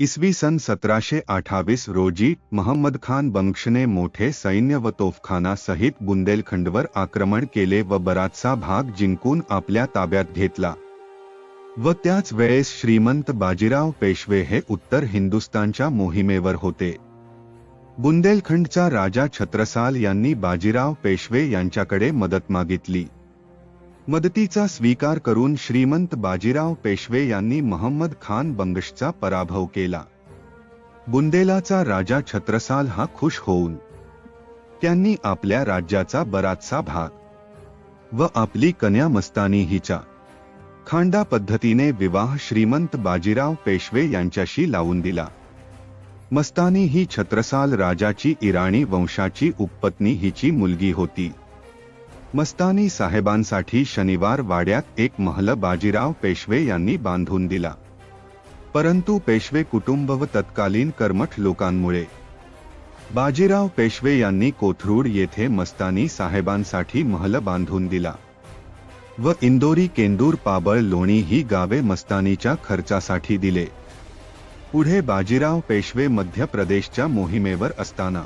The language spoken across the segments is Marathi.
इसवी सन सतराशे अठ्ठावीस रोजी महम्मद खान बंगशने मोठे सैन्य व तोफखाना सहित बुंदेलखंडवर आक्रमण केले व बराचसा भाग जिंकून आपल्या ताब्यात घेतला. व त्याच वेळेस श्रीमंत बाजीराव पेशवे हे उत्तर हिंदुस्थानच्या मोहिमेवर होते. बुंदेलखंडचा राजा छत्रसाल यांनी बाजीराव पेशवे यांच्याकडे मदत मागितली. मदतीचा स्वीकार करून श्रीमंत बाजीराव पेशवे यांनी महम्मद खान बंगशचा पराभव केला. बुंदेलाचा राजा छत्रसाल हा खुश होऊन त्यांनी आपल्या राज्याचा बराचसा भाग व आपली कन्या मस्तानी हिचा खांडा पद्धतीने विवाह श्रीमंत बाजीराव पेशवे यांच्याशी लावून दिला. मस्तानी ही छत्रसाल राजाची इराणी वंशाची उपपत्नी हिची मुलगी होती. मस्तानी साहेबांसाठी शनिवार वाड्यात एक महल बाजीराव पेशवे यांनी बांधून दिला. परंतु पेशवे कुटुंब व तत्कालीन कर्मठ लोकांमुळे. बाजीराव पेशवे यांनी कोथरूड येथे मस्तानी साहेबांसाठी महल बांधून दिला. व इंदोरी केंदूर पाबळ लोणी ही गावे मस्तानीच्या खर्चासाठी दिले. पुढे बाजीराव पेशवे मध्य प्रदेशच्या मोहिमेवर असताना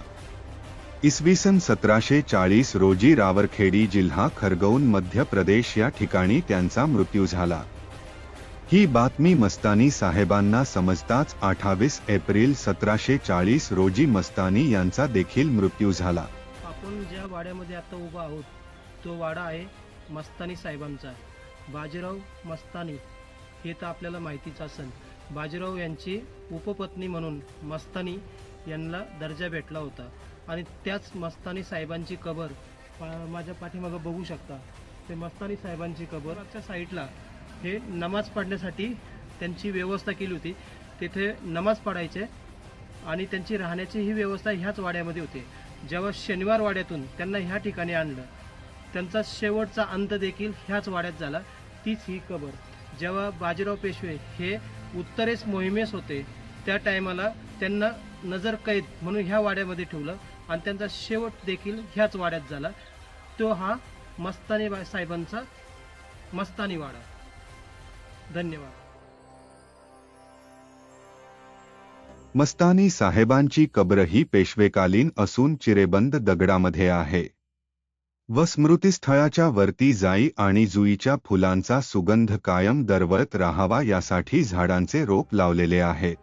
इसवी सन सतराशे चाळीस रोजी रावरखेडी जिल्हा खरगौन मध्य प्रदेश या ठिकाणी त्यांचा मृत्यू झाला. ही बातमी मस्तानी साहेबांना समजताच अठ्ठावीस एप्रिल सतराशे चाळीस रोजी मस्तानी यांचा देखील मृत्यू झाला. आपण ज्या वाड्यामध्ये आता उभा आहोत तो वाडा आहे मस्तानी साहेबांचा. बाजीराव मस्तानी हे तर आपल्याला माहितीच असेल. बाजीराव यांची उपपत्नी म्हणून मस्तानी यांना दर्जा भेटला होता. आणि त्याच मस्तानी साहेबांची कबर पा- माझ्या पाठीमागं बघू शकता. ते मस्तानी साहेबांची कबर मागच्या साईडला हे नमाज पाडण्यासाठी त्यांची व्यवस्था केली होती. तिथे नमाज पाडायचे आणि त्यांची राहण्याची ही व्यवस्था ह्याच वाड्यामध्ये होती. जेव्हा शनिवार वाड्यातून त्यांना ह्या ठिकाणी आणलं त्यांचा शेवटचा अंत देखील ह्याच वाड्यात झाला. तीच ही कबर. जेव्हा बाजीराव पेशवे हे उत्तरेस मोहिमेस होते त्या टायमाला त्यांना नजर कैद म्हणून ह्या वाड्यामध्ये ठेवलं. आणि त्यांचा शेवट देखील ह्याच वाड्यात झाला. तो हा मस्तानी साहेबांचा मस्तानी वाडा. धन्यवाद. मस्तानी साहेबांची कब्र ही पेशवेकालीन असून चिरेबंद दगडामध्ये आहे. व स्मृतिस्थळाच्या वरती जाई आणि जुईच्या फुलांचा सुगंध कायम दरवळत राहावा यासाठी झाडांचे रोप लावलेले आहेत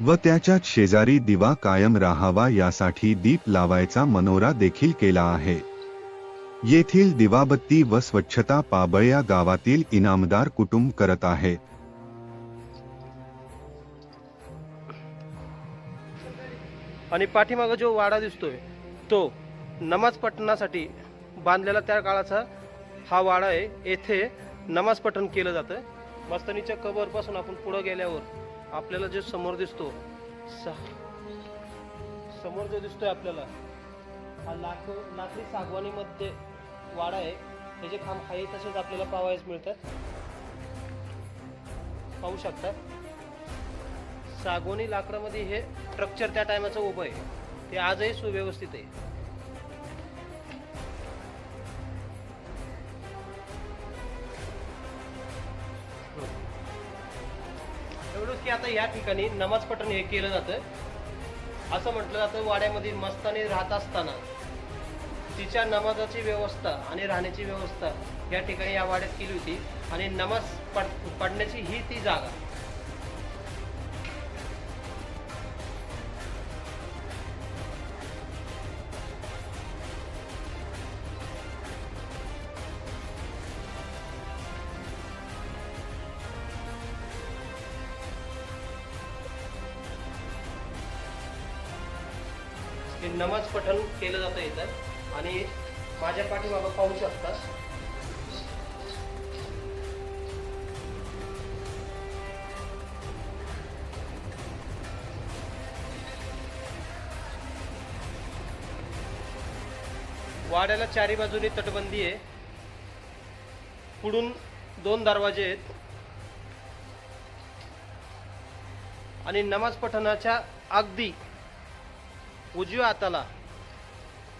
व त्याच्या शेजारी दिवा कायम राहावा यासाठी दीप लावायचा मनोरा देखील केला आहे. येथील दिवाबत्ती व स्वच्छता पाबळ या गावातील इनामदार कुटुंब करत आहे. आणि पाठीमागं जो वाडा दिसतोय तो नमाज पठणासाठी बांधलेला त्या काळाचा हा वाडा आहे. येथे नमाज पठण केलं जातं. मस्तनीच्या कबरपासून आपण पुढं गेल्यावर आपल्याला जो समोर दिसतो स- समोर जो दिसतोय आपल्याला हा लाख लाकडी सागवानीमध्ये वाडा आहे. त्याचे खांब आहे तसेच आपल्याला पावायच मिळतात. पाहू शकतात सागवणी लाकडामध्ये हे स्ट्रक्चर त्या टायमाचं उभं आहे. ते आजही सुव्यवस्थित आहे. की आता या ठिकाणी नमाज पठण हे केलं जातं असं म्हटलं जातं वाड्यामध्ये मस्तानी राहत असताना तिच्या नमाजाची व्यवस्था आणि राहण्याची व्यवस्था या ठिकाणी या वाड्यात केली होती. आणि नमाज पड पडण्याची ही ती जागा ते नमाज पठण केलं जातं इथं. आणि माझ्या पाठीमागं पाहू शकता वाड्याला चारी बाजूनी तटबंदी आहे. पुढून दोन दरवाजे आहेत. आणि नमाज पठणाच्या अगदी उजव्या हाताला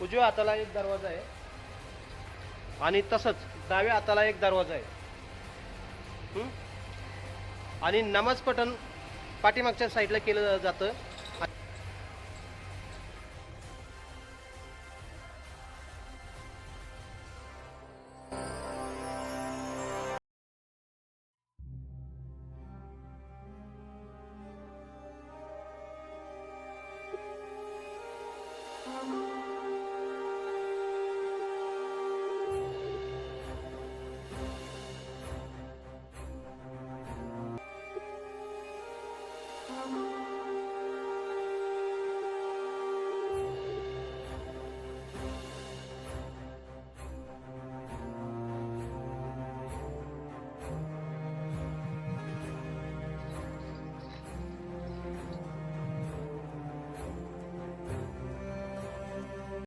उजव्या हाताला एक दरवाजा आहे. आणि तसंच डाव्या हाताला एक दरवाजा आहे. आणि नमाज पठण पाठीमागच्या साईडला केलं जातं.